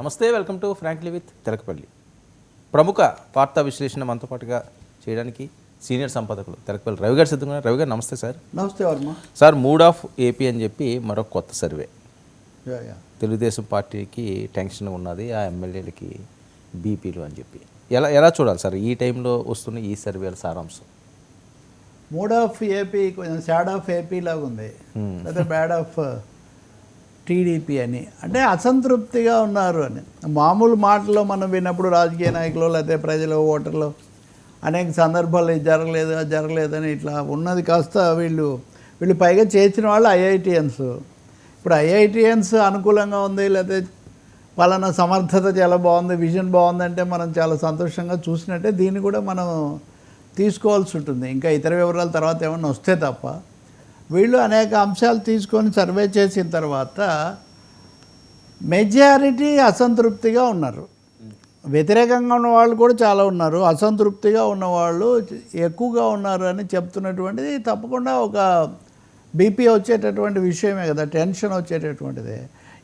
నమస్తే welcome to frankly with Telakapalli ప్రముఖ వార్తా విశ్లేషణ మనతో పాటుగా చేయడానికి సీనియర్ సంపాదకులు తెలకపల్లి రవి గారు సిద్ధంగా. రవి గారు నమస్తే సార్. నమస్తే Varma. Sir mood of AP అని చెప్పి మరొక కొత్త సర్వే. తెలుగుదేశం పార్టీకి టెన్షన్ ఉన్నది ఆ ఎమ్మెల్యేలకి బీపీలు అని చెప్పి. ఎలా ఎలా చూడాలి సార్ ఈ టైంలో వస్తున్న ఈ సర్వేల సారాంశం? మూడ్ ఆఫ్ ఏపీ కొంచెం సాడ్ ఆఫ్ ఏపీ లాగా ఉంది. లేదా బ్యాడ్ ఆఫ్ టీడీపీ అని. అంటే అసంతృప్తిగా ఉన్నారు అని. మామూలు మాటల్లో మనం విన్నప్పుడు రాజకీయ నాయకులు లేకపోతే ప్రజలు ఓటర్లు అనేక సందర్భాలు ఇది జరగలేదు అది జరగలేదు అని ఇట్లా ఉన్నది కాస్త వీళ్ళు వీళ్ళు పైగా చేసిన వాళ్ళు ఐఐటిఎన్స్ ఇప్పుడు ఐఐటిఎన్స్ అనుకూలంగా ఉంది లేకపోతే పలానా సమర్థత చాలా బాగుంది విజన్ బాగుందంటే మనం చాలా సంతోషంగా చూసినట్టే దీన్ని కూడా మనం తీసుకోవాల్సి ఉంటుంది. ఇంకా ఇతర వివరాల తర్వాత ఏమన్నా వస్తే తప్ప వీళ్ళు అనేక అంశాలు తీసుకొని సర్వే చేసిన తర్వాత మెజారిటీ అసంతృప్తిగా ఉన్నారు. వ్యతిరేకంగా ఉన్న వాళ్ళు కూడా చాలా ఉన్నారు. అసంతృప్తిగా ఉన్నవాళ్ళు ఎక్కువగా ఉన్నారు అని చెప్తున్నటువంటిది తప్పకుండా ఒక బీపీ వచ్చేటటువంటి విషయమే కదా టెన్షన్ వచ్చేటటువంటిది.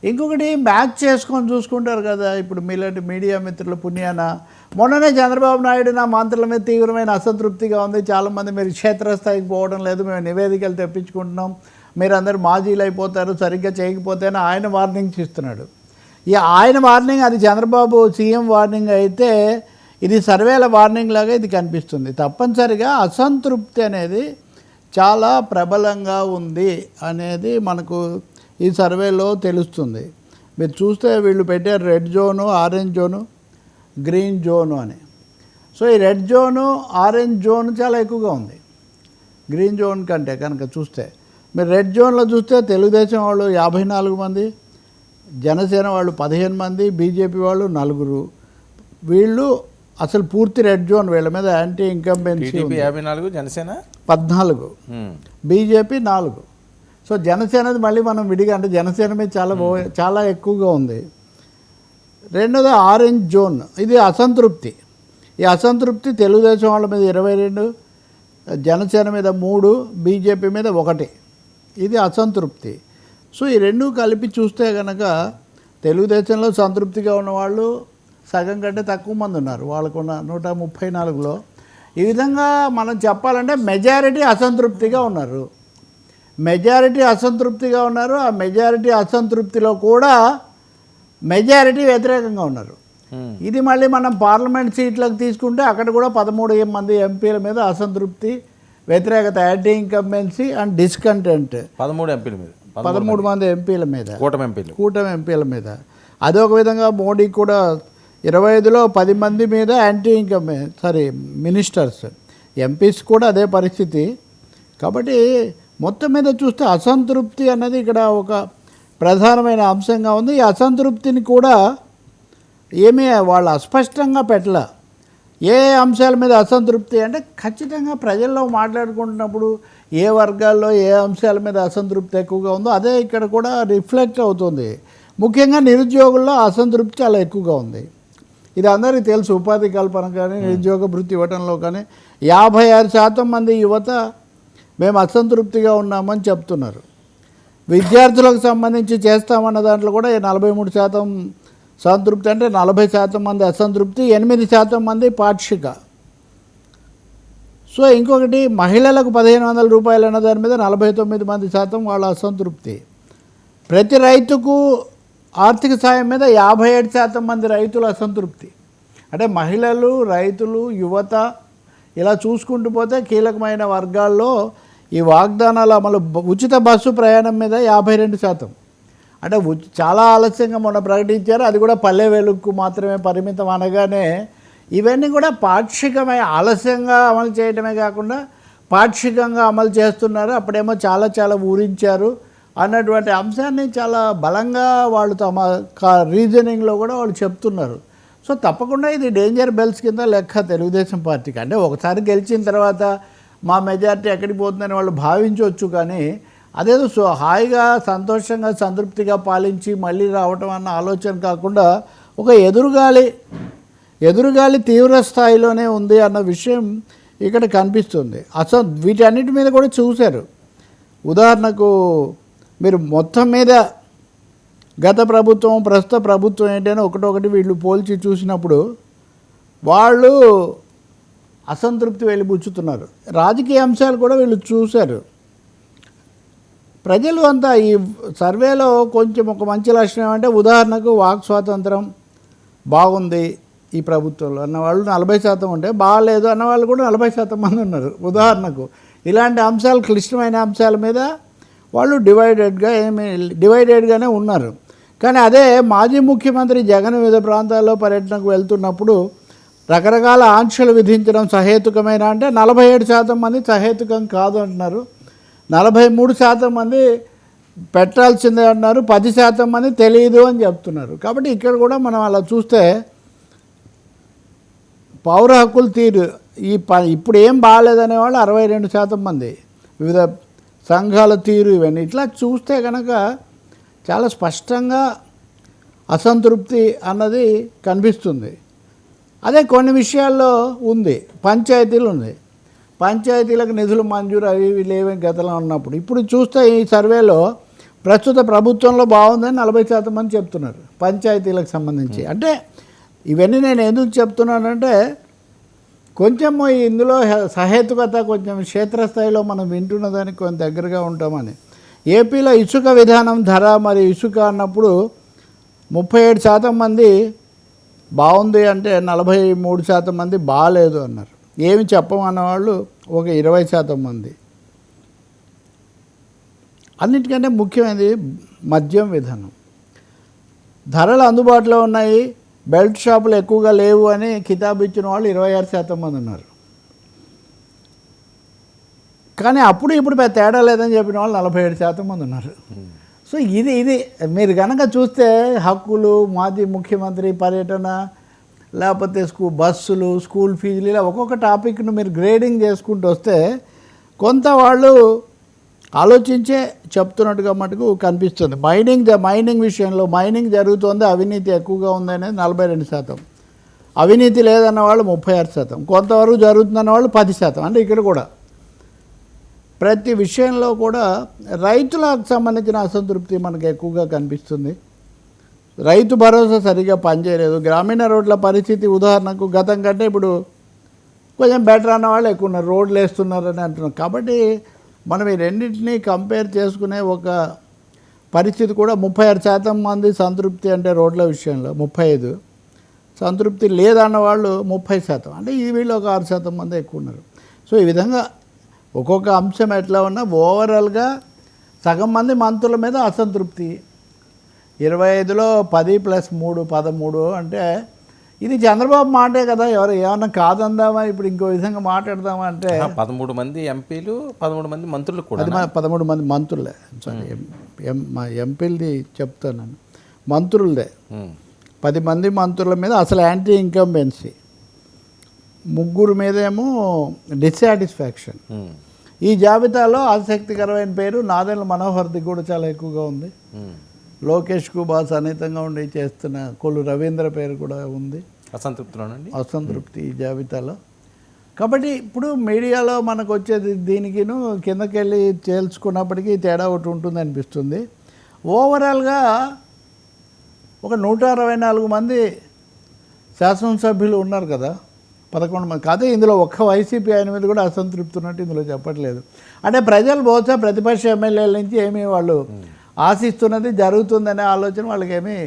ఇంకొకటి మ్యాచ్ చేసుకొని చూసుకుంటారు కదా ఇప్పుడు మీలాంటి మీడియా మిత్రులు పుణ్యాన మొన్ననే చంద్రబాబు నాయుడు నా మంత్రుల మీద తీవ్రమైన అసంతృప్తిగా ఉంది. చాలామంది మీరు క్షేత్రస్థాయికి పోవడం లేదు. మేము నివేదికలు తెప్పించుకుంటున్నాం. మీరందరూ మాజీలు అయిపోతారు. సరిగ్గా చేయకపోతేనే ఆయన వార్నింగ్స్ ఇస్తున్నాడు. ఈ ఆయన వార్నింగ్ అది చంద్రబాబు సీఎం వార్నింగ్ అయితే ఇది సర్వేల వార్నింగ్ లాగా ఇది కనిపిస్తుంది. తప్పనిసరిగా అసంతృప్తి అనేది చాలా ప్రబలంగా ఉంది అనేది మనకు ఈ సర్వేలో తెలుస్తుంది. మీరు చూస్తే వీళ్ళు పెట్టారు red zone orange zone green zone అని. సో ఈ రెడ్ జోను ఆరెంజ్ జోన్ చాలా ఎక్కువగా ఉంది. గ్రీన్ జోన్ కంటే కనుక చూస్తే మీరు రెడ్ జోన్లో చూస్తే తెలుగుదేశం వాళ్ళు యాభై నాలుగు మంది జనసేన వాళ్ళు పదిహేను మంది బీజేపీ వాళ్ళు నలుగురు. వీళ్ళు అసలు పూర్తి రెడ్ జోన్ వీళ్ళ మీద యాంటీ ఇన్కంబెన్సీ యాభై నాలుగు జనసేన? పద్నాలుగు. బీజేపీ నాలుగు. సో జనసేనది మళ్ళీ మనం విడిగా అంటే జనసేన మీద చాలా చాలా ఎక్కువగా ఉంది. రెండోది ఆరెంజ్ జోన్. ఇది అసంతృప్తి. ఈ అసంతృప్తి తెలుగుదేశం వాళ్ళ మీద ఇరవై రెండు జనసేన మీద మూడు బీజేపీ మీద ఒకటి. ఇది అసంతృప్తి. సో ఈ రెండు కలిపి చూస్తే కనుక తెలుగుదేశంలో సంతృప్తిగా ఉన్నవాళ్ళు సగం కంటే తక్కువ మంది ఉన్నారు. వాళ్ళకున్న నూట ముప్పై నాలుగులో. ఈ విధంగా మనం చెప్పాలంటే మెజారిటీ అసంతృప్తిగా ఉన్నారు. మెజారిటీ అసంతృప్తిగా ఉన్నారు. ఆ మెజారిటీ అసంతృప్తిలో కూడా మెజారిటీ వ్యతిరేకంగా ఉన్నారు. ఇది మళ్ళీ మనం పార్లమెంట్ సీట్లకు తీసుకుంటే అక్కడ కూడా పదమూడు మంది ఎంపీల మీద అసంతృప్తి వ్యతిరేకత యాంటీ ఇన్కంబెన్సీ అండ్ డిస్కంటెంట్ పదమూడు ఎంపీల మీద. పద- పదమూడు మంది. ఎంపీల మీద. కూటమి ఎంపీలు. కూటమి ఎంపీల మీద. అదొక విధంగా మోడీ కూడా ఇరవై ఐదులో పది మంది మీద anti income sorry ministers MPs కూడా అదే పరిస్థితి. కాబట్టి మొత్తం మీద చూస్తే అసంతృప్తి అన్నది ఇక్కడ ఒక ప్రధానమైన అంశంగా ఉంది. ఈ అసంతృప్తిని కూడా ఏమీ వాళ్ళు అస్పష్టంగా పెట్టల. ఏ అంశాల మీద అసంతృప్తి అంటే ఖచ్చితంగా ప్రజల్లో మాట్లాడుకుంటున్నప్పుడు ఏ వర్గాల్లో ఏ అంశాల మీద అసంతృప్తి ఎక్కువగా ఉందో అదే ఇక్కడ కూడా రిఫ్లెక్ట్ అవుతుంది. ముఖ్యంగా నిరుద్యోగుల్లో అసంతృప్తి చాలా ఎక్కువగా ఉంది. ఇది అందరికీ తెలుసు. ఉపాధి కల్పన కానీ నిరుద్యోగ భృతి ఇవ్వడంలో కానీ యాభై ఆరు శాతం మంది యువత మేము అసంతృప్తిగా ఉన్నామని చెప్తున్నారు. విద్యార్థులకు సంబంధించి చేస్తామన్న దాంట్లో కూడా నలభై మూడు శాతం సంతృప్తి అంటే నలభై శాతం మంది అసంతృప్తి ఎనిమిది శాతం మంది పాక్షిక. సో ఇంకొకటి మహిళలకు పదిహేను వందల రూపాయలు అన్న దాని మీద నలభై తొమ్మిది మంది శాతం వాళ్ళ అసంతృప్తి. ప్రతి రైతుకు ఆర్థిక సాయం మీద యాభై ఏడు శాతం మంది రైతుల అసంతృప్తి. అంటే మహిళలు రైతులు యువత ఇలా చూసుకుంటూ పోతే కీలకమైన వర్గాల్లో ఈ వాగ్దానాల అమలు ఉచిత బస్సు ప్రయాణం మీద యాభై రెండు శాతం. అంటే ఉచ్- చాలా ఆలస్యంగా మొన్న ప్రకటించారు. అది కూడా పల్లె వెలుగుకు మాత్రమే పరిమితం అనగానే ఇవన్నీ కూడా పాక్షికమై ఆలస్యంగా అమలు చేయడమే కాకుండా పాక్షికంగా అమలు చేస్తున్నారు. అప్పుడేమో చాలా చాలా ఊరించారు అన్నటువంటి అంశాన్ని చాలా బలంగా వాళ్ళు తమ కా- రీజనింగ్లో కూడా వాళ్ళు చెప్తున్నారు. సో తప్పకుండా ఇది డేంజర్ బెల్స్ కింద లెక్క తెలుగుదేశం పార్టీకి. అంటే ఒకసారి గెలిచిన తర్వాత మా మెజారిటీ ఎక్కడికి పోతుందని వాళ్ళు భావించవచ్చు కానీ అదేదో సో హాయిగా సంతోషంగా సంతృప్తిగా పాలించి మళ్ళీ రావటం అన్న ఆలోచన కాకుండా ఒక ఎదురుగాలి ఎదురుగాలి తీవ్ర స్థాయిలోనే ఉంది అన్న విషయం ఇక్కడ కనిపిస్తుంది. అసలు వీటన్నిటి మీద కూడా చూశారు. ఉదాహరణకు మీరు మొత్తం మీద గత ప్రభుత్వం ప్రస్తుత ప్రభుత్వం ఏంటని ఒకటొకటి వీళ్ళు పోల్చి చూసినప్పుడు వాళ్ళు అసంతృప్తి వెళ్ళిపుచ్చుతున్నారు రాజకీయ అంశాలు కూడా వీళ్ళు చూశారు. ప్రజలు అంతా ఈ సర్వేలో కొంచెం ఒక మంచి లక్షణం ఏమంటే ఉదాహరణకు వాక్ స్వాతంత్రం బాగుంది ఈ ప్రభుత్వంలో అన్న వాళ్ళు నలభై శాతం ఉంటే బాగాలేదు అన్న వాళ్ళు కూడా నలభై శాతం మంది ఉన్నారు ఉదాహరణకు. ఇలాంటి అంశాలు క్లిష్టమైన అంశాల మీద వాళ్ళు డివైడెడ్గా ఏమి డివైడెడ్గానే ఉన్నారు. కానీ అదే మాజీ ముఖ్యమంత్రి జగన్ వివిధ ప్రాంతాల్లో పర్యటనకు వెళ్తున్నప్పుడు రకరకాల ఆంక్షలు విధించడం సహేతుకమైన అంటే నలభై ఏడు శాతం మంది సహేతుకం కాదు అంటున్నారు. నలభై మూడు శాతం మంది పెట్టాల్సిందే అంటున్నారు. పది శాతం మంది తెలియదు అని చెప్తున్నారు. కాబట్టి ఇక్కడ కూడా మనం అలా చూస్తే పౌర హక్కుల తీరు ఈ ప ఇప్పుడు ఏం బాగాలేదనే వాళ్ళు అరవై రెండు శాతం మంది. వివిధ సంఘాల తీరు ఇవన్నీ ఇట్లా చూస్తే కనుక చాలా స్పష్టంగా అసంతృప్తి అన్నది కనిపిస్తుంది. అదే కొన్ని విషయాల్లో ఉంది. పంచాయతీలు ఉంది పంచాయతీలకు నిధులు మంజూరు అవి ఇవి లేవని గతంలో ఉన్నప్పుడు. ఇప్పుడు చూస్తే ఈ సర్వేలో ప్రస్తుత ప్రభుత్వంలో బాగుందని నలభై శాతం మంది చెప్తున్నారు. పంచాయతీలకు సంబంధించి. అంటే ఇవన్నీ నేను ఎందుకు చెప్తున్నానంటే కొంచెము ఇందులో సహేతుకత కొంచెం క్షేత్రస్థాయిలో మనం వింటున్న దానికి కొంచెం దగ్గరగా ఉంటామని. ఏపీలో ఇసుక విధానం ధర మరియు ఇసుక అన్నప్పుడు ముప్పై ఏడు శాతం మంది బాగుంది అంటే నలభై మూడు శాతం మంది బాగాలేదు అన్నారు. ఏమి చెప్పమన్న వాళ్ళు ఒక ఇరవై శాతం మంది. అన్నిటికంటే ముఖ్యమైనది మద్యం విధానం. ధరలు అందుబాటులో ఉన్నాయి బెల్ట్ షాపులు ఎక్కువగా లేవు అని కితాబు ఇచ్చిన వాళ్ళు ఇరవై ఆరు శాతం మంది ఉన్నారు. కానీ అప్పుడు ఇప్పుడు తేడా లేదని చెప్పిన వాళ్ళు నలభై ఏడు శాతం మంది ఉన్నారు. సో ఇది ఇది మీరు కనుక చూస్తే హక్కులు మాజీ ముఖ్యమంత్రి పర్యటన లేకపోతే స్కూ బస్సులు స్కూల్ ఫీజులు ఇలా ఒక్కొక్క టాపిక్ను మీరు గ్రేడింగ్ చేసుకుంటూ వస్తే కొంత వాళ్ళు ఆలోచించే చెప్తున్నట్టుగా మటుకు కనిపిస్తుంది. మైనింగ్ మైనింగ్ విషయంలో మైనింగ్ జరుగుతోంది అవినీతి ఎక్కువగా ఉందనేది నలభై రెండు శాతం. అవినీతి లేదన్న వాళ్ళు ముప్పై ఆరు శాతం. కొంతవరకు జరుగుతుందన్న వాళ్ళు పది శాతం. అంటే ఇక్కడ కూడా ప్రతి విషయంలో కూడా రైతులకు సంబంధించిన అసంతృప్తి మనకు ఎక్కువగా కనిపిస్తుంది. రైతు భరోసా సరిగా పనిచేయలేదు. గ్రామీణ రోడ్ల పరిస్థితి ఉదాహరణకు గతం కంటే ఇప్పుడు కొంచెం బెటర్ అన్న వాళ్ళు ఎక్కువ ఉన్నారు. రోడ్లు వేస్తున్నారని అంటున్నారు. కాబట్టి మనం ఈ రెండింటినీ కంపేర్ చేసుకునే ఒక పరిస్థితి కూడా ముప్పై ఆరు శాతం మంది సంతృప్తి అంటే రోడ్ల విషయంలో ముప్పై ఐదు. సంతృప్తి లేదన్న వాళ్ళు ముప్పై శాతం. అంటే ఈ వీళ్ళు ఒక ఆరు శాతం మంది ఎక్కువ ఉన్నారు. సో ఈ విధంగా ఒక్కొక్క అంశం ఎట్లా ఉన్నా ఓవరాల్గా సగం మంది మంత్రుల మీద అసంతృప్తి. ఇరవై ఐదులో పది ప్లస్ మూడు పదమూడు అంటే ఇది చంద్రబాబు మాటే కదా ఎవరు ఏమన్నా కాదందామా ఇప్పుడు ఇంకో విధంగా మాట్లాడదామా అంటే పదమూడు మంది ఎంపీలు పదమూడు మంది మంత్రులు కూడా అది పదమూడు మంది మంత్రులే. సారీ ఎం- ఎం మా ఎంపీలది చెప్తాను మంత్రులదే. ఉమ్. పది మంది మంత్రుల మీద అసలు యాంటీ ఇన్కంబెన్సీ ముగ్గురు మీదేమో డిస్సాటిస్ఫాక్షన్ ఉమ్. ఈ జాబితాలో ఆసక్తికరమైన పేరు నాదెండ్ల మనోహర్ది కూడా చాలా ఎక్కువగా ఉంది. ఉమ్. లోకేష్కు బాగా సన్నిహితంగా ఉండి చేస్తున్న కొల్లు రవీంద్ర పేరు కూడా ఉంది. అసంతృప్తిలోనండి? అసంతృప్తి ఈ జాబితాలో. కాబట్టి ఇప్పుడు మీడియాలో మనకు వచ్చేది దీనికిను కిందకి వెళ్ళి తేల్చుకున్నప్పటికీ తేడా ఒకటి ఉంటుంది అనిపిస్తుంది ఓవరాల్గా ఒక నూట అరవై నాలుగు మంది శాసనసభ్యులు ఉన్నారు కదా. పదకొండు మంది. కాదే ఇందులో ఒక్క వైసీపీ ఆయన మీద కూడా అసంతృప్తి ఉన్నట్టు ఇందులో చెప్పట్లేదు. అంటే ప్రజలు బహుశా ప్రతిపక్ష ఎమ్మెల్యేల నుంచి ఏమీ వాళ్ళు ఆశిస్తున్నది జరుగుతుందనే ఆలోచన వాళ్ళకి ఏమీ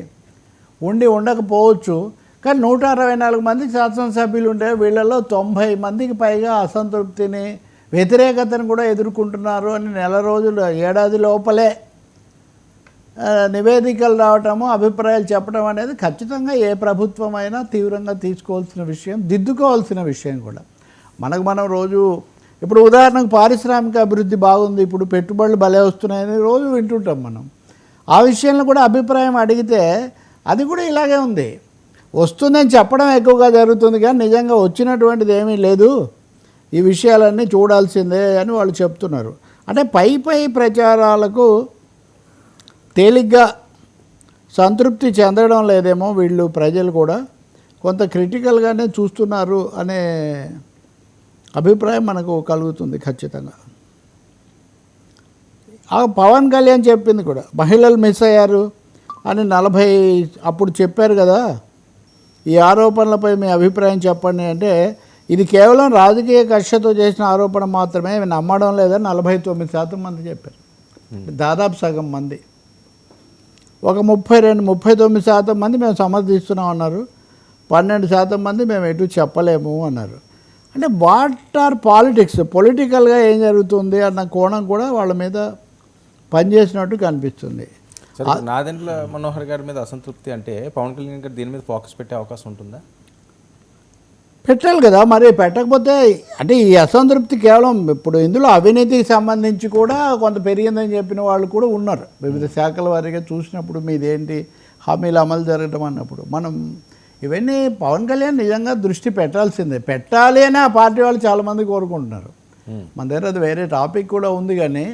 ఉండి ఉండకపోవచ్చు. కానీ నూట అరవై నాలుగు మంది శాసనసభ్యులు ఉంటే వీళ్ళలో తొంభై మందికి పైగా అసంతృప్తిని వ్యతిరేకతను కూడా ఎదుర్కొంటున్నారు అని నెల రోజులు ఏడాది లోపలే నివేదికలు రావటము అభిప్రాయాలు చెప్పడం అనేది ఖచ్చితంగా ఏ ప్రభుత్వం అయినా తీవ్రంగా తీసుకోవాల్సిన విషయం దిద్దుకోవాల్సిన విషయం కూడా. మనకు మనం రోజు ఇప్పుడు ఉదాహరణకు పారిశ్రామిక అభివృద్ధి బాగుంది ఇప్పుడు పెట్టుబడులు భలే వస్తున్నాయని రోజు వింటుంటాం మనం. ఆ విషయంలో కూడా అభిప్రాయం అడిగితే అది కూడా ఇలాగే ఉంది. వస్తుందని చెప్పడం ఎక్కువగా జరుగుతుంది కానీ నిజంగా వచ్చినటువంటిది ఏమీ లేదు. ఈ విషయాలన్నీ చూడాల్సిందే అని వాళ్ళు చెప్తున్నారు. అంటే పై పై ప్రచారాలకు తేలిగ్గా సంతృప్తి చెందడం లేదేమో వీళ్ళు ప్రజలు కూడా. కొంత క్రిటికల్గానే చూస్తున్నారు అనే అభిప్రాయం మనకు కలుగుతుంది ఖచ్చితంగా. ఆ పవన్ కళ్యాణ్ చెప్పింది కూడా మహిళలు మిస్ అయ్యారు అని నలభై అప్పుడు చెప్పారు కదా. ఈ ఆరోపణలపై మీ అభిప్రాయం చెప్పండి అంటే ఇది కేవలం రాజకీయ కక్షతో చేసిన ఆరోపణ మాత్రమే నమ్మడం లేదని నలభై తొమ్మిది శాతం మంది చెప్పారు. దాదాపు సగం మంది. ఒక ముప్పై రెండు ముప్పై తొమ్మిది శాతం మంది మేము సమర్థిస్తున్నాం అన్నారు. పన్నెండు శాతం మంది మేము ఎటు చెప్పలేము అన్నారు. అంటే వాట్ ఆర్ పాలిటిక్స్? పొలిటికల్గా ఏం జరుగుతుంది అన్న కోణం కూడా వాళ్ళ మీద పనిచేసినట్టు కనిపిస్తుంది. నాదెండ్ల మనోహర్ గారి మీద అసంతృప్తి అంటే పవన్ కళ్యాణ్ గారు దీని మీద ఫోకస్ పెట్టే అవకాశం ఉంటుందా? పెట్టాలి కదా మరి పెట్టకపోతే అంటే ఈ అసంతృప్తి కేవలం ఇప్పుడు ఇందులో అవినీతికి సంబంధించి కూడా కొంత పెరిగిందని చెప్పిన వాళ్ళు కూడా ఉన్నారు. వివిధ శాఖల వారీగా చూసినప్పుడు మీదేంటి హామీలు అమలు జరగడం అన్నప్పుడు మనం ఇవన్నీ పవన్ కళ్యాణ్ నిజంగా దృష్టి పెట్టాల్సిందే. పెట్టాలి అని ఆ పార్టీ వాళ్ళు చాలామంది కోరుకుంటున్నారు. మన దగ్గర అది వేరే టాపిక్ కూడా ఉంది కానీ